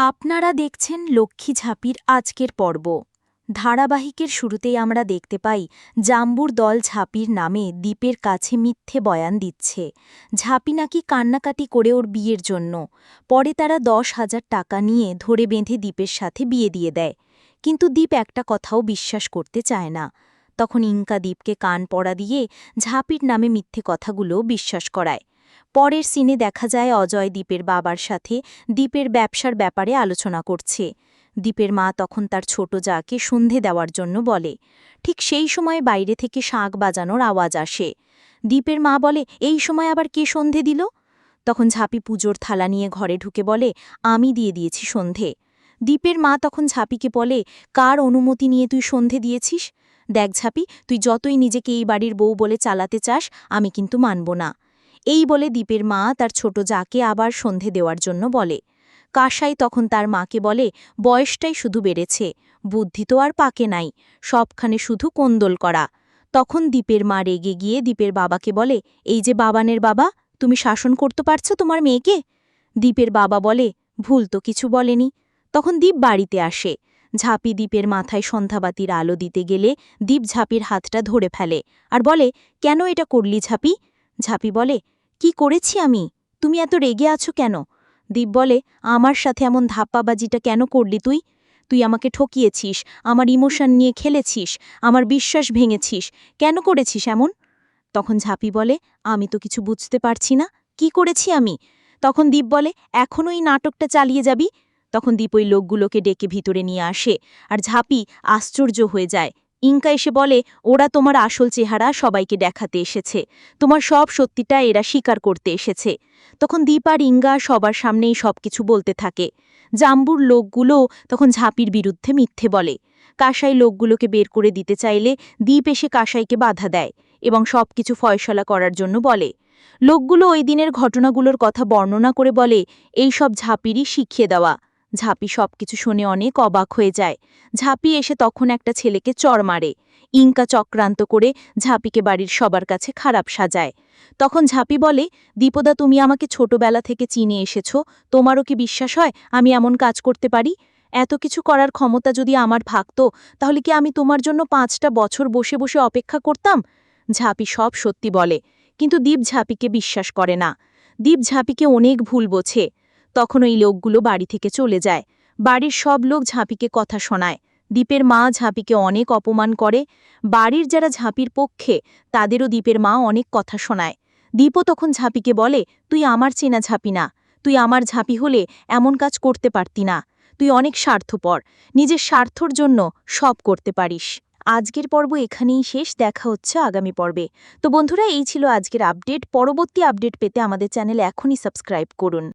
আপনারা দেখছেন লক্ষ্মী ঝাঁপির আজকের পর্ব। ধারাবাহিকের শুরুতেই আমরা দেখতে পাই, জাম্বুর দল ঝাঁপির নামে দ্বীপের কাছে মিথ্যে বয়ান দিচ্ছে। ঝাঁপি নাকি কান্নাকাটি করে ওর বিয়ের জন্য। পরে তারা দশ হাজার টাকা নিয়ে ধরে বেঁধে দ্বীপের সাথে বিয়ে দিয়ে দেয়। কিন্তু দ্বীপ একটা কথাও বিশ্বাস করতে চায় না। তখন ইঙ্কা দ্বীপকে কান পড়া দিয়ে ঝাঁপির নামে মিথ্যে কথাগুলো বিশ্বাস করায়। পরের সিনে দেখা যায় অজয় দ্বীপের বাবার সাথে দ্বীপের ব্যবসার ব্যাপারে আলোচনা করছে। দ্বীপের মা তখন তার ছোট যাকে সন্ধে দেওয়ার জন্য বলে। ঠিক সেই সময় বাইরে থেকে শাঁখ বাজানোর আওয়াজ আসে। দ্বীপের মা বলে, এই সময় আবার কে সন্ধে দিল? তখন ঝাঁপি পুজোর থালা নিয়ে ঘরে ঢুকে বলে, আমি দিয়ে দিয়েছি সন্ধে। দ্বীপের মা তখন ঝাঁপিকে বলে, কার অনুমতি নিয়ে তুই সন্ধে দিয়েছিস? দেখ ঝাঁপি, তুই যতই নিজেকে এই বাড়ির বউ বলে চালাতে চাস, আমি কিন্তু মানব না। এই বলে দ্বীপের মা তার ছোট যাকে আবার সন্ধে দেওয়ার জন্য বলে। কাসাই তখন তার মাকে বলে, বয়সটাই শুধু বেড়েছে, বুদ্ধি তো আর পাকে নাই, সবখানে শুধু কোন্দল করা। তখন দ্বীপের মা রেগে গিয়ে দ্বীপের বাবাকে বলে, এই যে বাবানের বাবা, তুমি শাসন করতে পারছ তোমার মেয়েকে? দ্বীপের বাবা বলে, ভুল তো কিছু বলেনি। তখন দ্বীপ বাড়িতে আসে। ঝাঁপি দ্বীপের মাথায় সন্ধ্যাবাতির আলো দিতে গেলে দ্বীপ ঝাঁপির হাতটা ধরে ফেলে আর বলে, কেন এটা করলি ঝাঁপি? ঝাঁপি বলে, কি করেছি আমি? তুমি এত রেগে আছো কেন? দীপ বলে, আমার সাথে এমন ধাপ্পাবাজিটা কেন করলি তুই? তুই আমাকে ঠকিয়েছিস, আমার ইমোশন নিয়ে খেলেছিস, আমার বিশ্বাস ভেঙেছিস, কেন করেছিস এমন? তখন ঝাঁপি বলে, আমি তো কিছু বুঝতে পারছি না, কি করেছি আমি? তখন দীপ বলে এখনও এই নাটকটা চালিয়ে যাবি? তখন দীপ ওই লোকগুলোকে ডেকে ভিতরে নিয়ে আসে, আর ঝাঁপি আশ্চর্য হয়ে যায়। ইঙ্কা এসে বলে, ওরা তোমার আসল চেহারা সবাইকে দেখাতে এসেছে। তোমার সব সত্যিটা এরা স্বীকার করতে এসেছে। তখন দীপ আর ইঙ্গা সবার সামনেই সব কিছু বলতে থাকে। জাম্বুর লোকগুলো তখন ঝাঁপির বিরুদ্ধে মিথ্যে বলে। কাসাই লোকগুলোকে বের করে দিতে চাইলে দ্বীপ এসে কাসাইকে বাধা দেয় এবং সব কিছু ফয়সলা করার জন্য বলে। লোকগুলো ওই দিনের ঘটনাগুলোর কথা বর্ণনা করে বলে, এই সব ঝাঁপিরই শিখিয়ে দেওয়া। ঝাঁপি সবকিছু শুনে অনেক অবাক হয়ে যায়। ঝাঁপি এসে তখন একটা ছেলেকে চর মারে। ইঙ্কা চক্রান্ত করে ঝাঁপিকে বাড়ির সবার কাছে খারাপ সাজায়। তখন ঝাঁপি বলে, দীপদা, তুমি আমাকে ছোটবেলা থেকে চিনে এসেছ। তোমারও কি বিশ্বাস হয় আমি এমন কাজ করতে পারি? এত কিছু করার ক্ষমতা যদি আমার ভাগত, তাহলে কি আমি তোমার জন্য পাঁচটা বছর বসে বসে অপেক্ষা করতাম? ঝাঁপি সব সত্যি বলে, কিন্তু দীপ ঝাঁপিকে বিশ্বাস করে না। দীপ ঝাঁপিকে অনেক ভুল বোঝে। তখন ওই লোকগুলো বাড়ি থেকে চলে যায়। বাড়ির সব লোক ঝাঁপিকে কথা শোনায়। দ্বীপের মা ঝাঁপিকে অনেক অপমান করে। বাড়ির যারা ঝাঁপির পক্ষে, তাদেরও দ্বীপের মা অনেক কথা শোনায়। দ্বীপও তখন ঝাঁপিকে বলে, তুই আমার চেনা ঝাঁপি না। তুই আমার ঝাঁপি হলে এমন কাজ করতে পারতি না। তুই অনেক স্বার্থপর। নিজের স্বার্থর জন্য সব করতে পারিস। আজকের পর্ব এখানেই শেষ। দেখা হচ্ছে আগামী পর্বে। তো বন্ধুরা, এই ছিল আজকের আপডেট। পরবর্তী আপডেট পেতে আমাদের চ্যানেল এখনই সাবস্ক্রাইব করুন।